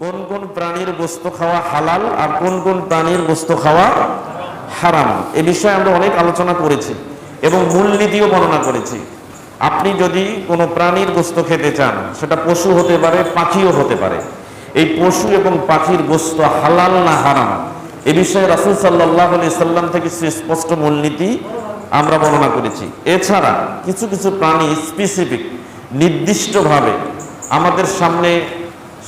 কোন কোন প্রাণীর গোস্ত খাওয়া হালাল আর কোন কোন প্রাণীর গোস্ত খাওয়া হারাম, এ বিষয়ে আমরা অনেক আলোচনা করেছি এবং মূলনীতিও বর্ণনা করেছি। আপনি যদি কোনো প্রাণীর গোস্ত খেতে চান, সেটা পশু হতে পারে, পাখিও হতে পারে, এই পশু এবং পাখির গোস্ত হালাল না হারাম, এ বিষয়ে রাসুল সাল্লাহ আলি সাল্লাম থেকে সুস্পষ্ট মূলনীতি আমরা বর্ণনা করেছি। এছাড়া কিছু কিছু প্রাণী স্পেসিফিক নির্দিষ্টভাবে আমাদের সামনে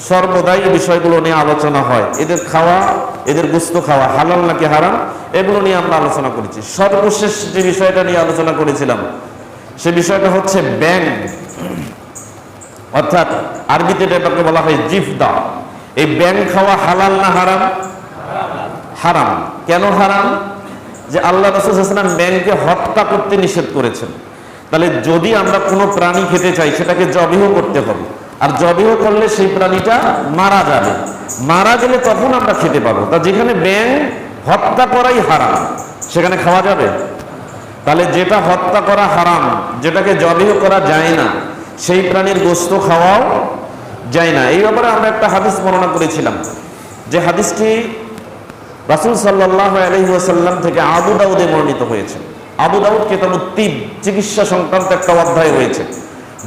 সর্বদাই এই বিষয়গুলো নিয়ে আলোচনা হয়। এদের খাওয়া, এদের গুস্ত খাওয়া, হালাল নাকি হারাম, এগুলো নিয়ে আমরা আলোচনা করেছি। সর্বশেষ যে বিষয়টা নিয়ে আলোচনা করেছিলাম, সে বিষয়টা হচ্ছে ব্যাং অর্থাৎ আরবিতে এটাকে বলা হয় জিফদা। এই ব্যাং খাওয়া হালাল না হারাম? হারাম। কেন হারাম? যে আল্লাহ রসুলাম ব্যাংকে হত্যা করতে নিষেধ করেছেন। তাহলে যদি আমরা কোনো প্রাণী খেতে চাই, সেটাকে জবিহ করতে হবে। আর জবিহ করলে সেই প্রাণীটা মারা যাবে। মারা গেলে তখন আমরা খেতে পাবো। তা যেখানে ব্যাং হত্যা করাই হারাম, সেখানে খাওয়া যাবে? তাহলে যেটা হত্যা করা হারাম, যেটাকে জবিহ করা যায় না, সেই প্রাণীর গোস্ত খাওয়াও যায় না। এই ব্যাপারে আমরা একটা হাদিস বর্ণনা করেছিলাম, যে হাদিসটি রাসুল সাল্লাহ আলহিহাসাল্লাম থেকে আবু দাউদে বর্ণিত হয়েছে। আবু দাউদ কেতাবুত্তিব চিকিৎসা সংক্রান্ত একটা অধ্যায় হয়েছে।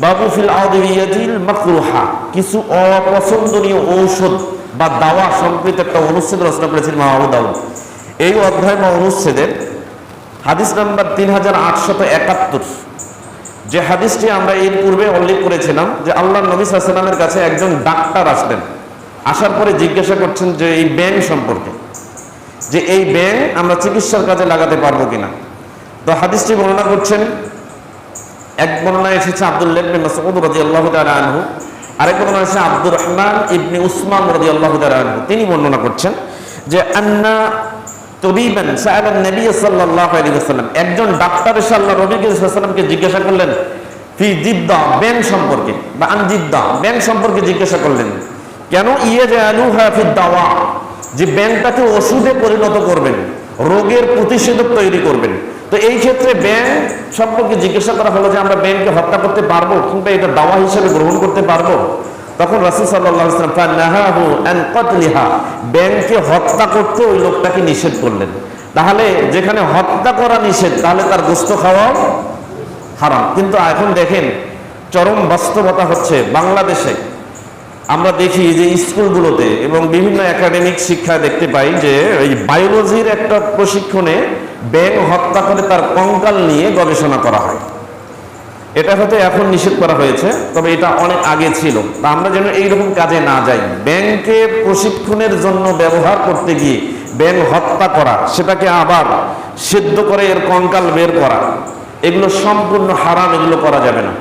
বাবু ফিল আউদিল মাকরুহা। কিছু অপছন্দনীয় ঔষধ বা দাওয়া সংকৃত একটা অনুচ্ছেদ রচনা করেছেন মা আবু এই অধ্যায় বা অনুচ্ছেদের হাদিস নাম্বার তিন হাজার আটশত একাত্তর, যে হাদিসটি আমরা এর পূর্বে উল্লেখ করেছিলাম যে আল্লাহ নবী সাল্লামের কাছে একজন ডাক্তার আসলেন। আসার পরে জিজ্ঞাসা করছেন যে এই ব্যাং সম্পর্কে, যে এই ব্যাং আমরা চিকিৎসার কাজে লাগাতে পারব কিনা। তো হাদিসটি বর্ণনা করছেন এক বর্ণনা এসেছে আব্দুল্লাহ ইবনে মাসউদ রাদিয়াল্লাহু তাআলা আনহু, আরেক বর্ণনা এসেছে আব্দুর রহমান ইবনে উসমান রাদিয়াল্লাহু তাআলা আনহু। তিনি বর্ণনা করছেন যে, আন্না তবিবান সাআলান নবী সাল্লাল্লাহু আলাইহি ওয়াসাল্লাম, একজন ডাক্তার এসে আল্লাহ নবী সাল্লাল্লাহু জিজ্ঞাসা করলেন, ফি জিদ্দা ব্যাং সম্পর্কে, বা আন জিদ্দা ব্যাং সম্পর্কে জিজ্ঞাসা করলেন, কেন? ইয়ে যে আলু হাফিদ দাওয়া, যে ব্যাংকটাকে ওষুধে পরিণত করবেন, রোগের প্রতিষেধক তৈরি করবেন। তো এই ক্ষেত্রে ব্যাংক সম্পর্কে জিজ্ঞাসা করা হলো যে আমরা ব্যাংককে হত্যা করতে পারব কিংবা এটা দাওয়া হিসেবে গ্রহণ করতে পারব? তখন রাসুল সাল্লাহ ব্যাংককে হত্যা করতে ওই লোকটাকে নিষেধ করলেন। তাহলে যেখানে হত্যা করা নিষেধ, তাহলে তার গোস্ত খাওয়া হারাম। কিন্তু এখন দেখেন, চরম বাস্তবতা হচ্ছে বাংলাদেশে আমরা দেখি যে স্কুলগুলোতে এবং বিভিন্ন একাডেমিক শিক্ষায় দেখতে পাই যে এই বায়োলজির একটা প্রশিক্ষণে ব্যাং হত্যা করে তার কঙ্কাল নিয়ে গবেষণা করা হয়। এটা হয়তো এখন নিষেধ করা হয়েছে, তবে এটা অনেক আগে ছিল। তা আমরা যেন এইরকম কাজে না যাই। ব্যাংকে প্রশিক্ষণের জন্য ব্যবহার করতে গিয়ে ব্যাং হত্যা করা, সেটাকে আবার সিদ্ধ করে এর কঙ্কাল বের করা, এগুলো সম্পূর্ণ হারাম, এগুলো করা যাবে না।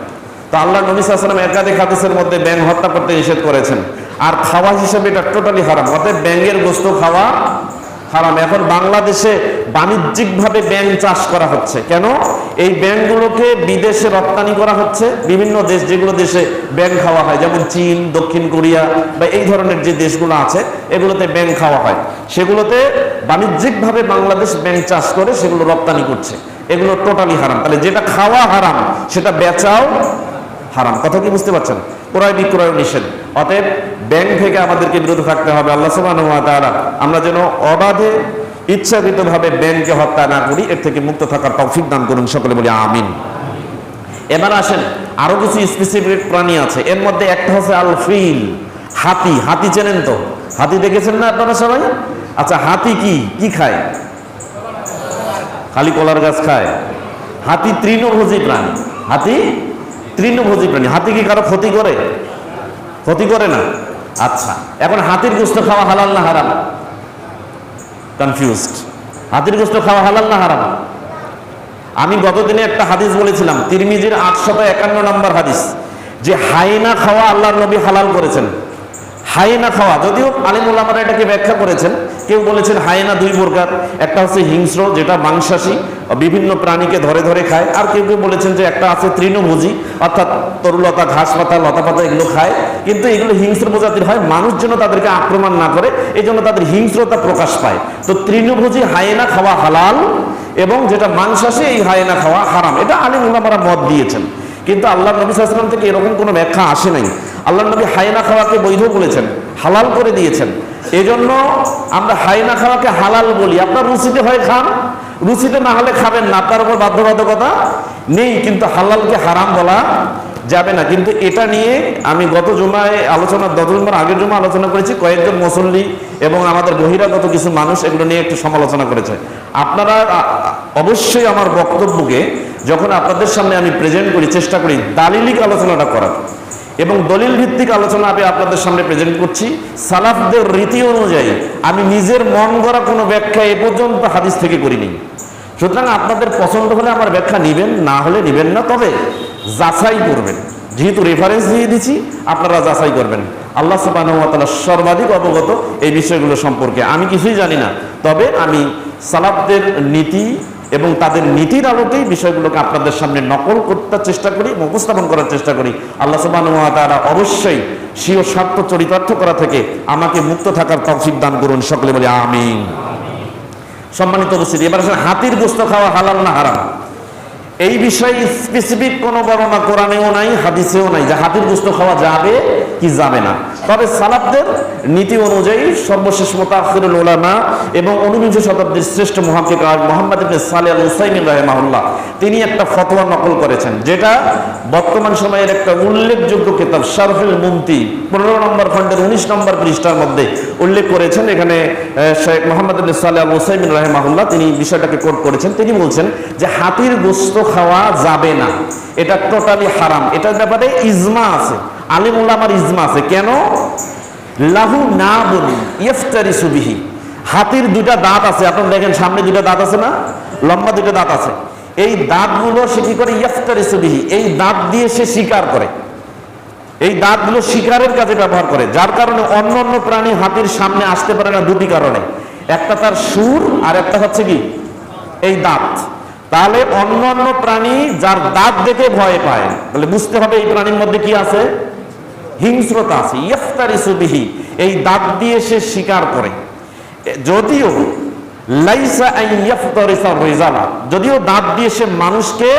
তো আল্লাহ নবী সাল্লাম একাধিক হাদিসের মধ্যে ব্যাং হত্যা করতে নিষেধ করেছেন। আর খাওয়া হিসেবে এটা টোটালি হারাম অর্থাৎ ব্যাঙের গোস্ত খাওয়া হারাম এখন বাংলাদেশে বাণিজ্যিকভাবে ব্যাং চাষ করা হচ্ছে। কেন? এই ব্যাংকগুলোকে বিদেশে রপ্তানি করা হচ্ছে, বিভিন্ন দেশ, যেগুলো দেশে ব্যাং খাওয়া হয়, যেমন চীন, দক্ষিণ কোরিয়া বা এই ধরনের যে দেশগুলো আছে, এগুলোতে ব্যাং খাওয়া হয়। সেগুলোতে বাণিজ্যিকভাবে বাংলাদেশ ব্যাং চাষ করে সেগুলো রপ্তানি করছে। এগুলো টোটালি হারাম তাহলে যেটা খাওয়া হারাম সেটা বেচাও হারাম। কথা কি বুঝতে পারছেন? ক্রয় বিক্রয় নিষেধ। অতএব ব্যাংক থেকে আমাদেরকে বিরত থাকতে হবে আল্লাহ তাআলা। আমরা যেন অবাধে, ইচ্ছাকৃতভাবে ব্যাংকে হত্যা না করি, এর থেকে মুক্ত থাকার তৌফিক দান করুন, সকলে বলি আমিন। এবার আসেন, আরও কিছু স্পেসিফিক প্রাণী আছে। এর মধ্যে একটা হচ্ছে আল ফিল হাতি। হাতি চেনেন তো? হাতি দেখেছেন না আপনারা সবাই? আচ্ছা হাতি কি? কি খায়? খালি কলার গাছ খায়। হাতি তৃণভোজী প্রাণী। হাতি তৃণভোজী প্রাণী। হাতি কি কারও ক্ষতি করে? ক্ষতি করে না? আচ্ছা এখন হাতির গোস্ত খাওয়া হালাল না হারাম? কনফিউজড হাতির গোস্ত খাওয়া হালাল না হারাম? আমি গতদিনে একটা হাদিস বলেছিলাম, তিরমিজির আটশত একান্ন নম্বর হাদিস, যে হাইনা খাওয়া আল্লাহর নবী হালাল করেছেন। হাইনা খাওয়া। যদিও আলিমুল আমরা এটাকে ব্যাখ্যা করেছেন, কেউ বলেছেন হাইনা দুই প্রকার। একটা হচ্ছে হিংস্র, যেটা মাংসাশী, বিভিন্ন প্রাণীকে ধরে ধরে খায়। আর কেউ কেউ বলেছেন যে একটা আছে তৃণভোজী, অর্থাৎ তরুলতা ঘাস পাতা লতা পাতা এগুলো খায়। কিন্তু এগুলো হিংস্র প্রজাতির হয়, মানুষ যেন তাদেরকে আক্রমণ না করে, এই জন্য তাদের হিংস্রতা প্রকাশ পায়। তো তৃণভোজী হাইনা খাওয়া হালাল, এবং যেটা মাংসাশী, এই হাইনা খাওয়া হারাম। এটা আলিম উলামারা মত দিয়েছেন। কিন্তু আল্লাহ নবী সাল্লাম থেকে এরকম কোনো ব্যাখ্যা আসে নাই। আল্লাহ নবী হায়না খাওয়াকে বৈধ বলেছেন, হালাল করে দিয়েছেন। এজন্য আমরা হায়না খাওয়াকে হালাল বলি। আপনার রুচিতে হয় খান, রুচিতে না হলে খাবেন না, আপনার উপর বাধ্যবাধকতা নেই, কিন্তু হালালকে হারাম বলা যাবে না। কিন্তু এটা নিয়ে আমি গত জুমায় আলোচনা গত জুমার আগের জমা আলোচনা করেছি, কয়েকজন মুসল্লি এবং আমাদের বহিরাগত কিছু মানুষ এগুলো নিয়ে একটু সমালোচনা করেছে। আপনারা অবশ্যই আমার বক্তব্যকে যখন আপনাদের সামনে আমি প্রেজেন্ট করি, চেষ্টা করি, দালিলিক আলোচনাটা করার। এবং দলিল ভিত্তিক আলোচনা আমি আপনাদের সামনে প্রেজেন্ট করছি। সালাফদের রীতি অনুযায়ী আমি নিজের মন গড়া কোনো ব্যাখ্যা এ পর্যন্ত হাদিস থেকে করিনি। সুতরাং আপনাদের পছন্দ হলে আমার ব্যাখ্যা নিবেন, না হলে নিবেন না, তবে যাচাই করবেন। যেহেতু রেফারেন্স দিয়ে দিচ্ছি, আপনারা যাচাই করবেন। আল্লাহ সুবাহ সর্বাধিক অবগত এই বিষয়গুলো সম্পর্কে। আমি কিছুই জানি না, তবে আমি সালাফদের নীতি এবং তাদের নীতির আলোকেই বিষয়গুলোকে আপনাদের সামনে নকল করতে চেষ্টা করি উপস্থাপন করার চেষ্টা করি। আল্লাহ সুবাহ তারা অবশ্যই স্বীয় স্বার্থ চরিতার্থ করা থেকে আমাকে মুক্ত থাকার তফসিক দান করুন, সকলে বলে আমি সম্মানিত উপস্থিতি, এবার হাতির গোস্ত খাওয়া হালাল না হারাম? এই বিষয়ে স্পেসিফিক কোনো বর্ণনা কোরআনেও নাই, হাদিসেও নাই। যে হাতির গোস্ত খাওয়া যাবে কি যাবে না। তবে সালাফদের নীতি অনুযায়ী সর্বশেষ মোতাফিরুল ওলামা এবং ঊনবিংশ শতাব্দীর শ্রেষ্ঠ মহাকিক মোহাম্মদ ইবনে সালে আল হুসাইমিন রাহেমাহুল্লাহ, তিনি একটা ফতোয়া নকল করেছেন, যেটা বর্তমান সময়ের একটা উল্লেখযোগ্য কিতাব শারফুল মুমতি পনেরো নম্বর খণ্ডের উনিশ নম্বর পৃষ্ঠার মধ্যে উল্লেখ করেছেন। এখানে শেখ মোহাম্মদ ইবনে সালে আল হুসাইমিন রাহেমাহুল্লাহ তিনি বিষয়টাকে কোট করেছেন। তিনি বলছেন যে হাতির গোস্ত খাওয়া যাবে না। এটা টোটালি হারাম। এটার ব্যাপারে ইজমা আছে। আলিম উল্লামার ইজমা আছে। কেন? লাহু না বলি ইফতারি সুবিহি হাতির দুইটা দাঁত আছে। আপনারা দেখেন, সামনে দুইটা দাঁত আছে না? লম্বা দুইটা দাঁত আছে। এই দাঁতগুলো সে কি করে? ইফতারি সুবিহি এই দাঁত দিয়ে সে শিকার করে। এই দাঁতগুলো শিকারের কাজে ব্যবহার করে। যার কারণে অন্য অন্য প্রাণী হাতির সামনে আসতে পারে না দুটি কারণে। একটা তার সুর আর একটা হচ্ছে কি? এই দাঁত। তাহলে অন্য অন্য প্রাণী যার দাঁত দেখে ভয় পায়। তাহলে বুঝতে হবে এই প্রাণীর মধ্যে কি আছে? হিংস্রতা আছে। ইফতারিসু বিহি। এই দাঁত দিয়ে সে শিকার করে। যদিও লাইসা ইফতারিসা রিজালা। যদিও দাঁত দিয়ে সে মানুষকে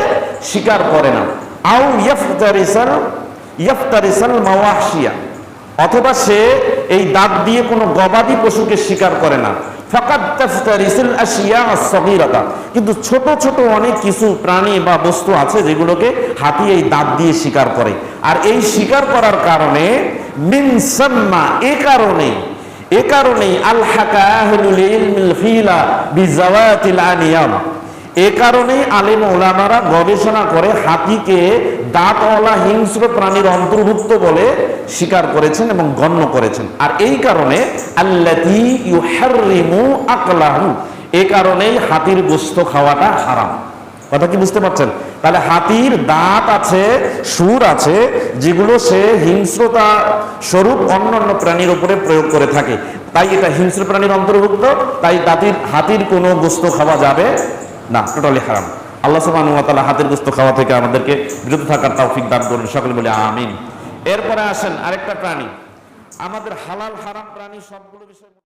শিকার করে না। আও ইফতারিসাল ইফতারিসাল মাওয়াহশিয়া। অথবা সে এই দাঁত দিয়ে কোনো গবাদি পশুকে শিকার করে না। কিন্তু ছোট ছোট অনেক কিছু প্রাণী বা বস্তু আছে যেগুলোকে হাতি এই দাঁত দিয়ে শিকার করে। আর এই শিকার করার কারণে এ কারণে, এ কারণেই আল হাকাহুল এ কারণেই আলেম ওলামারা গবেষণা করে হাতিকে দাঁতওয়ালা হিংস্র প্রাণীর অন্তর্ভুক্ত বলে স্বীকার করেছেন এবং গণ্য করেছেন। আর এই কারণে এ কারণেই হাতির গোস্ত খাওয়াটা হারাম। কথা কি বুঝতে পারছেন? তাহলে হাতির দাঁত আছে, সুর আছে, যেগুলো সে হিংস্রতা স্বরূপ অন্য অন্য প্রাণীর উপরে প্রয়োগ করে থাকে। তাই এটা হিংস্র প্রাণীর অন্তর্ভুক্ত, তাই দাঁতির হাতির কোনো গোস্ত খাওয়া যাবে না টোটালি হারাম। আল্লাহ সুবহান ওয়া তাআলা হাতের গোস্ত খাওয়া থেকে আমাদেরকে বিরত থাকার তৌফিক দান করুন, সকলে বলে আমিন। এরপরে আসেন আরেকটা প্রাণী। আমাদের হালাল হারাম প্রাণী সবগুলো বিষয়